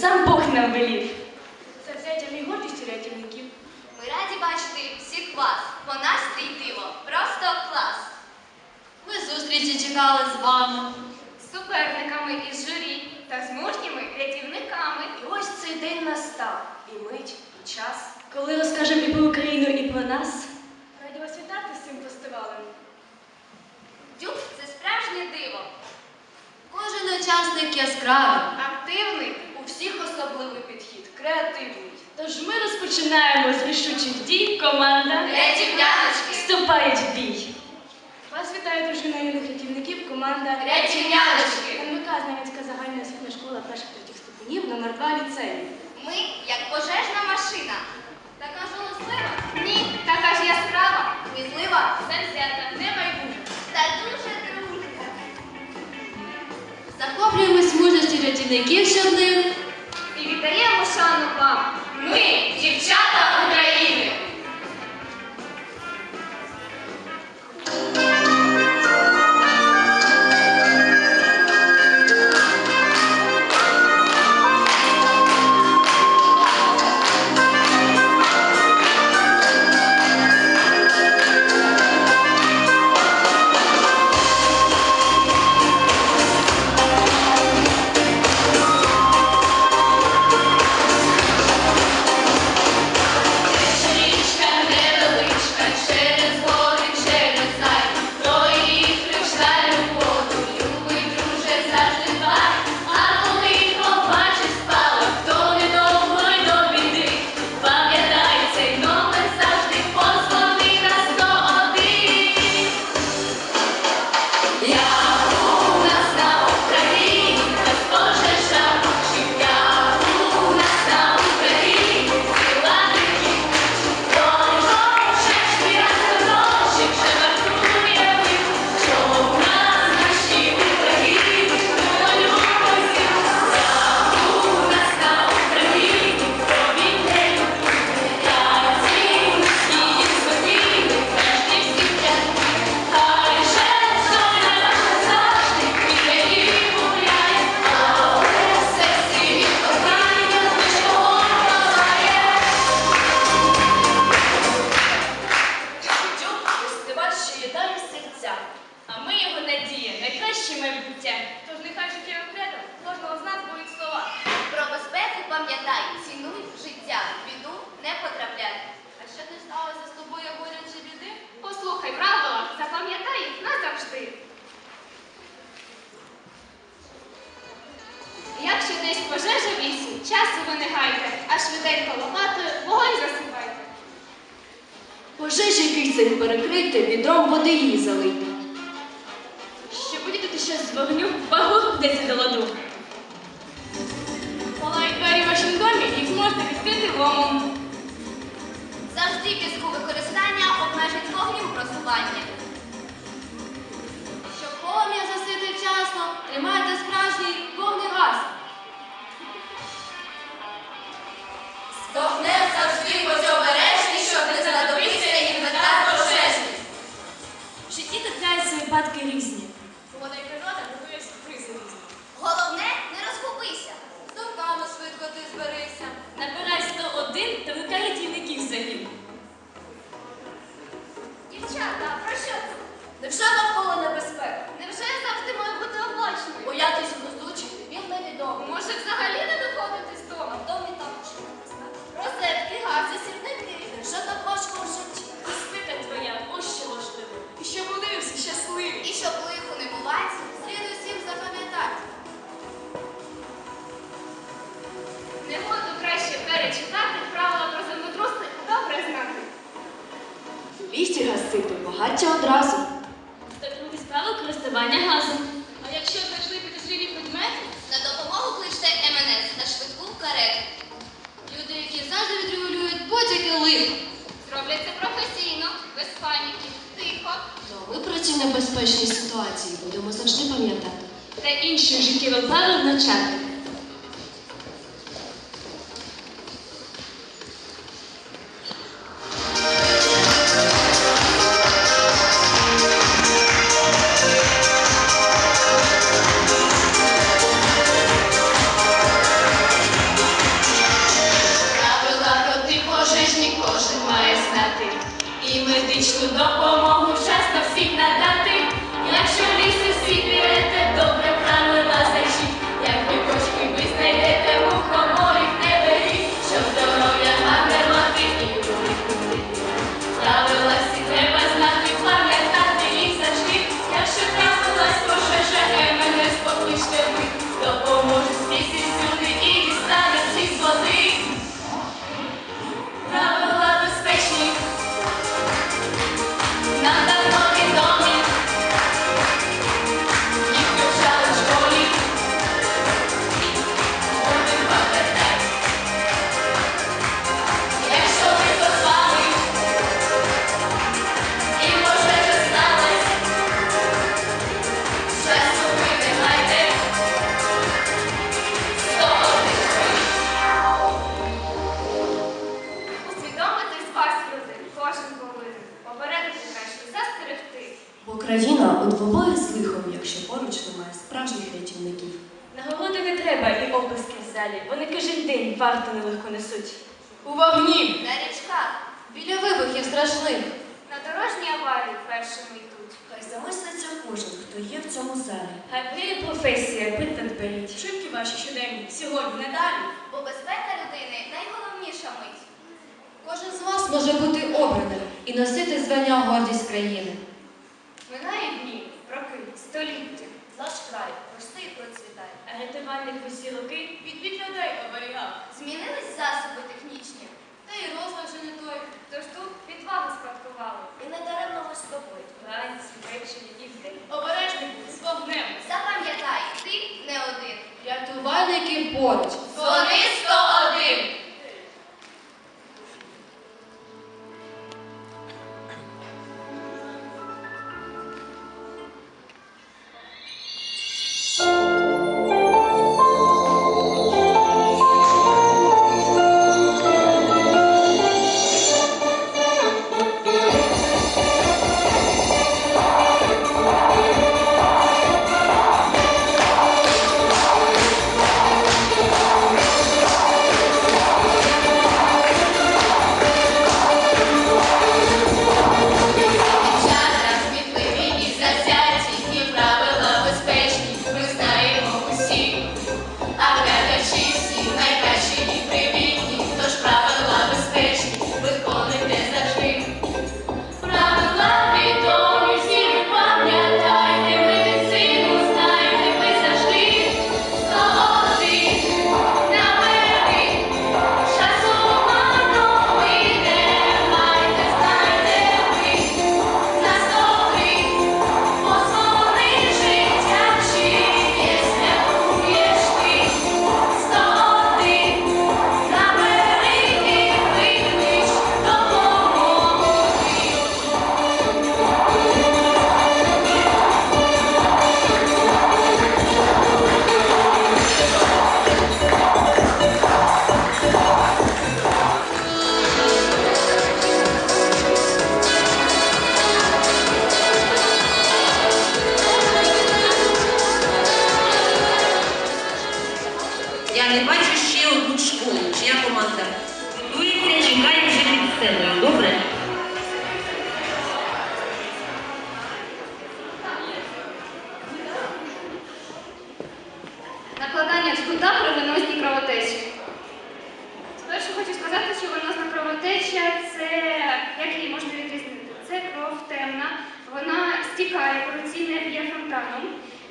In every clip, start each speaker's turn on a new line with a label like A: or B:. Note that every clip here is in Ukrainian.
A: сам Бог нам велів. Це взяття гордістю рятівників.
B: Ми раді бачити всіх вас. По настрій диво. Просто клас.
A: Ми зустрічі чекали з вами.
B: З суперниками із журі та з мужніми рятівниками.
A: І ось цей день настав. І мить, і час. Коли розкажемо і про Україну, і про нас. Раді вас вітати з цим фестивалем.
B: Дюб це справжнє диво.
A: Кожен учасник яскравий.
B: Активний.
A: Особливий підхід, креативний. Тож ми розпочинаємо з рішучих дій. Команда
B: Рятівняночки.
A: вступають в бій. Вас вітає дружина юних рятівників, команда
B: Рятівняночки.
A: НВК Знам'янська загальна освітня школа перших третіх ступенів, номер 2 ліцею.
B: Ми як пожежна машина. Така ж голослива? Ні, така ж яскрава. Смізлива? Завзята, не байдужа. Та дуже дружна.
A: Захоплюємось мужності рятівників щодним.
B: Шану вам. Ми, дівчата України.
A: Пожежі кицень перекрити, відром води її залити. Щоб виділити щось з вогню, вагу десь до ладу. Палають двері в вашому домі, їх можна відкрити ломом.
B: Завжди піску використання обмежить вогнем просування.
C: Щоб полум'я засити вчасно, тримайте справжній вогнегас. З вогнем завжди будь обережні,
A: та інших життєвих
B: планів навчання.
D: на річках,
B: біля вибухів страшних.
D: На дорожній аварії першими йдуть.
B: Хай замислиться кожен, хто є в цьому залі.
A: Хай вірі професія, питань беріть.
B: Шибки ваші щоденні, сьогодні, не далі.
D: Бо безпека людини найголовніша мить.
E: Кожен з вас може бути обраним і носити звання гордість країни.
D: Минає дні, роки, століття. Наш край простий і процвітає.
A: А рятувальник усі роки
D: від людей оберігав. Змінились засоби технічні.
E: Та й розмір вже не той,
D: тож тут відвагу спадкували. І не даремно ми з тобою.
A: Вранці, ввечері і вдень.
D: Обережний будь з вогнем. Запам'ятай, ти не один.
E: Рятувальники поруч.
C: Вони сто.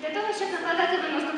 D: Для того, щоб накладати
F: виносити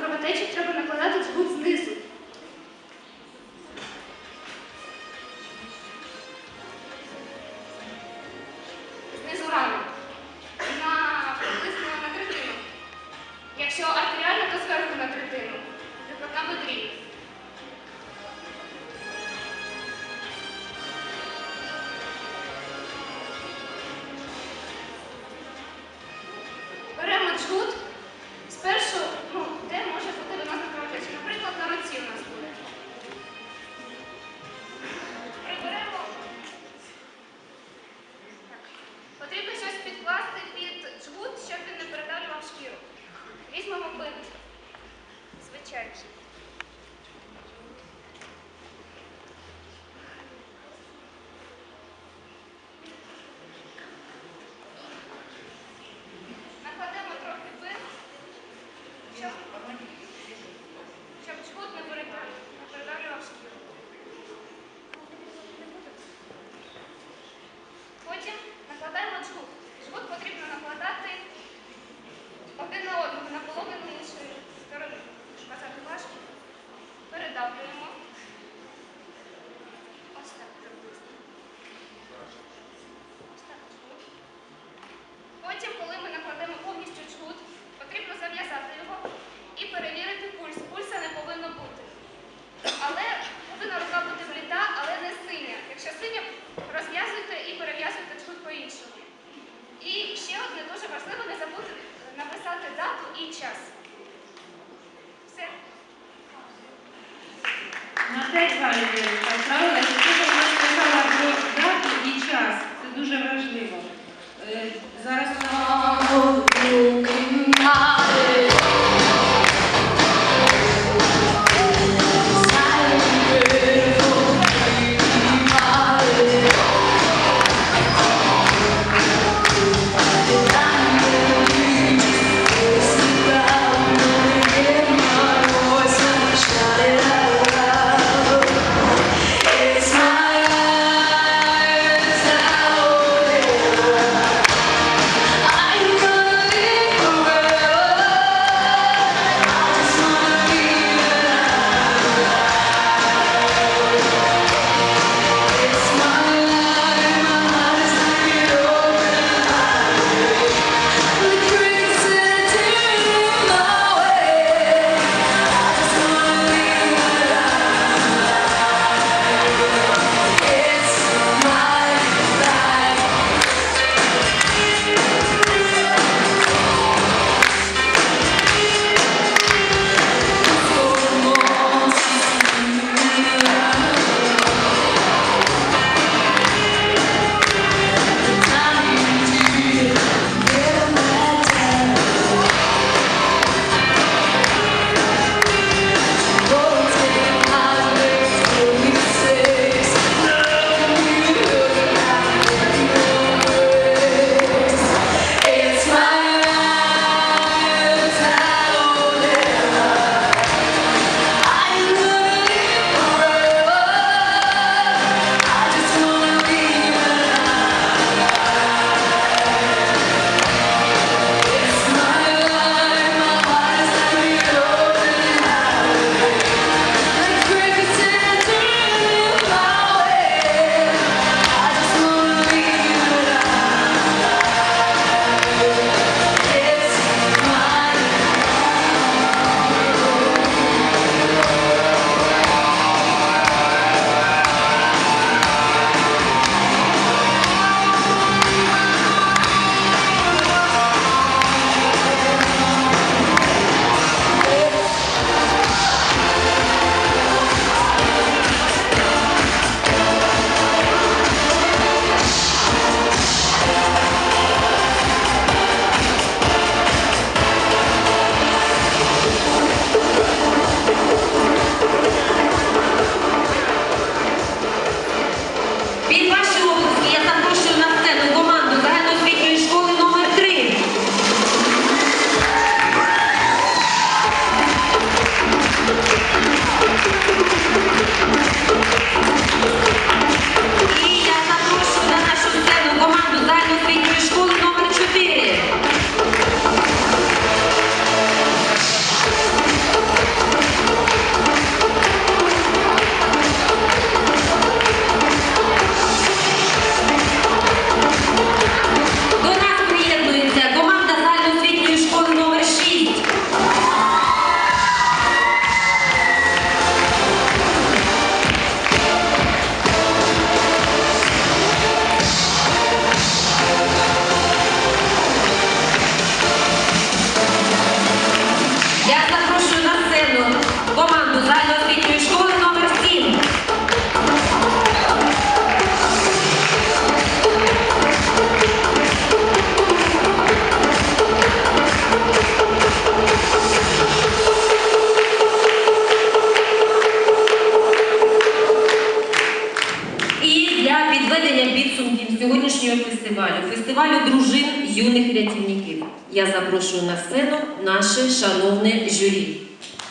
F: я запрошую на сцену наше шановне журі.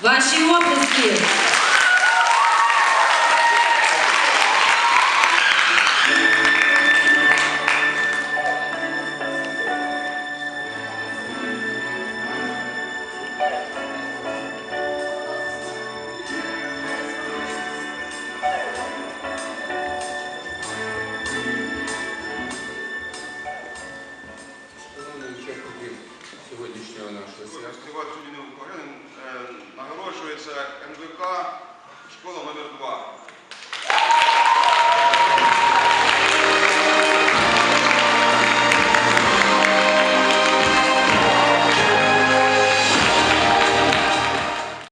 F: Ваші оплески!